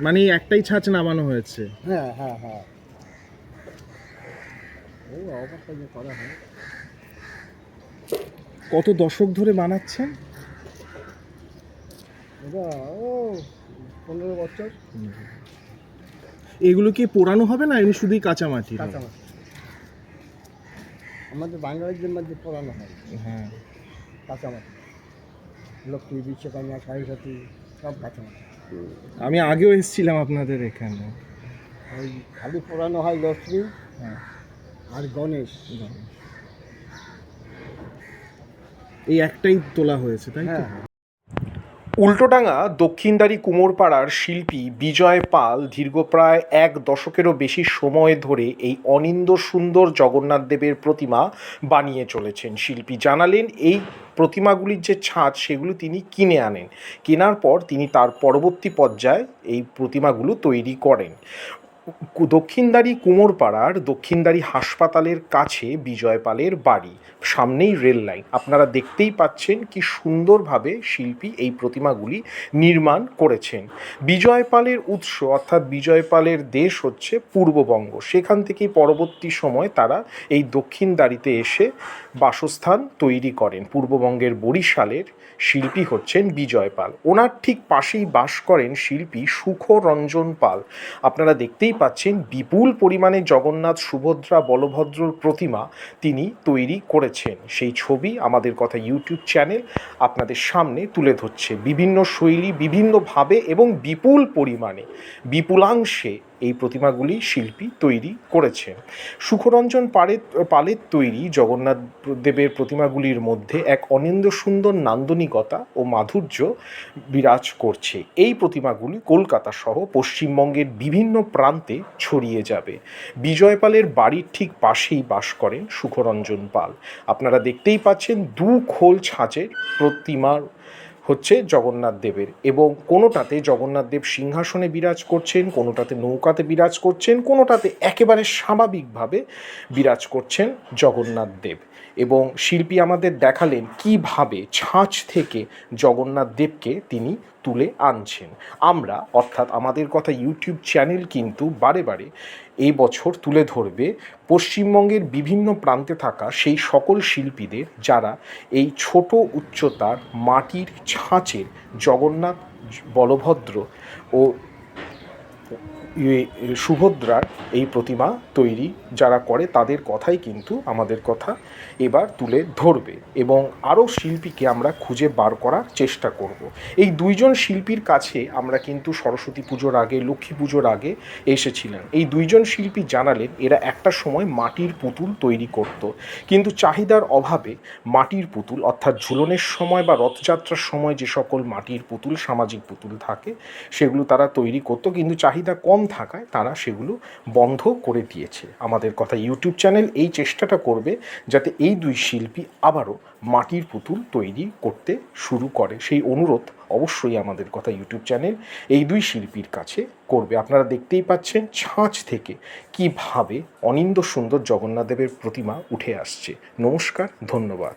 মানে একটাই ছাঁচ নামানো হয়েছে। হ্যাঁ হ্যাঁ হ্যাঁ। এই অবস্থা যে করা হয়। কত দশক ধরে বানাচ্ছেন? এটা ও পনেরো বছর। এগুলো কি পোড়ানো হবে না এমনি শুধুই কাঁচা মাটি কাঁচামাটি। আমাদের বাঙালিদের মধ্যে পড়ানো হয়। হ্যাঁ। কাঁচামাটি। লক্ষ্মী বিশ্বকর্মা সরস্বতী সব কাছে আমি আগেও এসেছিলাম আপনাদের এখানে। ওই খালি পড়ানো হয় লক্ষ্মী হ্যাঁ। আর গণেশ। এই একটাই তোলা হয়েছে তাই তো? উল্টোডাঙ্গা দক্ষিণদারি কুমোরপাড়ার শিল্পী বিজয় পাল দীর্ঘ প্রায় এক দশকেরও বেশি সময় ধরে এই অনিন্দ সুন্দর জগন্নাথ দেবের প্রতিমা বানিয়ে চলেছেন। শিল্পী জানালেন, এই প্রতিমাগুলির যে ছাঁচ সেগুলো তিনি কিনে আনেন। কেনার পর তিনি তার পরবর্তী পর্যায়ে এই প্রতিমাগুলো তৈরি করেন। দক্ষিণদারি কুমোরপাড়ার দক্ষিণদারি হাসপাতালের কাছে বিজয় পালের বাড়ি, সামনেই রেল লাইন। আপনারা দেখতেই পাচ্ছেন কি সুন্দরভাবে শিল্পী এই প্রতিমাগুলি নির্মাণ করেছেন। বিজয় পালের উৎস অর্থাৎ বিজয় পালের দেশ হচ্ছে পূর্ববঙ্গ। সেখান থেকেই পরবর্তী সময় তারা এই দক্ষিণদারিতে এসে বাসস্থান তৈরি করেন। পূর্ববঙ্গের বরিশালের শিল্পী হচ্ছেন বিজয় পাল। ওনার ঠিক পাশেই বাস করেন শিল্পী সুখরঞ্জন পাল। আপনারা দেখতেই পাচ্ছেন বিপুল পরিমাণে জগন্নাথ সুভদ্রা বলভদ্রর প্রতিমা তিনি তৈরি করেছেন। সেই ছবি আমাদের কথা ইউটিউব চ্যানেল আপনাদের সামনে তুলে ধরছে। বিভিন্ন শৈলী, বিভিন্নভাবে এবং বিপুল পরিমাণে, বিপুলাংশে এই প্রতিমাগুলি শিল্পী তৈরি করেছেন সুখরঞ্জন পালের পালের তৈরি জগন্নাথ দেবের প্রতিমাগুলির মধ্যে এক অনিন্দ সুন্দর নান্দনিকতা ও মাধুর্য বিরাজ করছে। এই প্রতিমাগুলি কলকাতা সহ পশ্চিমবঙ্গের বিভিন্ন প্রান্তে ছড়িয়ে যাবে। বিজয় পালের বাড়ির ঠিক পাশেই বাস করেন সুখরঞ্জন পাল। আপনারা দেখতেই পাচ্ছেন দু খোল ছাঁচের প্রতিমার হচ্ছে জগন্নাথ দেবের এবং কোনোটাতে জগন্নাথ দেব সিংহাসনে বিরাজ করছেন, কোনোটাতে নৌকাতে বিরাজ করছেন, কোনোটাতে একেবারে স্বাভাবিকভাবে বিরাজ করছেন জগন্নাথ দেব। এবং শিল্পী আমাদের দেখালেন কীভাবে ছাঁচ থেকে জগন্নাথ দেবকে তিনি তুলে আনছেন। আমরা, অর্থাৎ আমাদের কথা ইউটিউব চ্যানেল কিন্তু বারে বারে এই বছর তুলে ধরবে। পশ্চিমবঙ্গের বিভিন্ন প্রান্তে থাকা সেই সকল শিল্পীদের যারা এই ছোট উচ্চতার মাটির ছাঁচের জগন্নাথ, বলভদ্র ও সুভদ্রার এই প্রতিমা তৈরি যারা করে তাদের কথাই কিন্তু আমাদের কথা এবার তুলে ধরবে এবং আরও শিল্পীকে আমরা খুঁজে বার করার চেষ্টা করব। এই দুইজন শিল্পীর কাছে আমরা কিন্তু সরস্বতী পুজোর আগে, লক্ষ্মী পুজোর আগে এসেছিলাম। এই দুইজন শিল্পী জানালেন, এরা একটা সময় মাটির পুতুল তৈরি করত। কিন্তু চাহিদার অভাবে মাটির পুতুল, অর্থাৎ ঝুলনের সময় বা রথযাত্রার সময় যে সকল মাটির পুতুল, সামাজিক পুতুল থাকে, সেগুলো তারা তৈরি করতো। কিন্তু চাহিদা কম থাকায় তারা সেগুলো বন্ধ করে দিয়েছে। আমাদের কথা ইউটিউব চ্যানেল এই চেষ্টাটা করবে যাতে এই দুই শিল্পী আবারও মাটির পুতুল তৈরি করতে শুরু করে। সেই অনুরোধ অবশ্যই আমাদের কথা ইউটিউব চ্যানেল এই দুই শিল্পীর কাছে করবে। আপনারা দেখতেই পাচ্ছেন ছাঁচ থেকে কীভাবে অনিন্দ সুন্দর জগন্নাথ দেবের প্রতিমা উঠে আসছে। নমস্কার, ধন্যবাদ।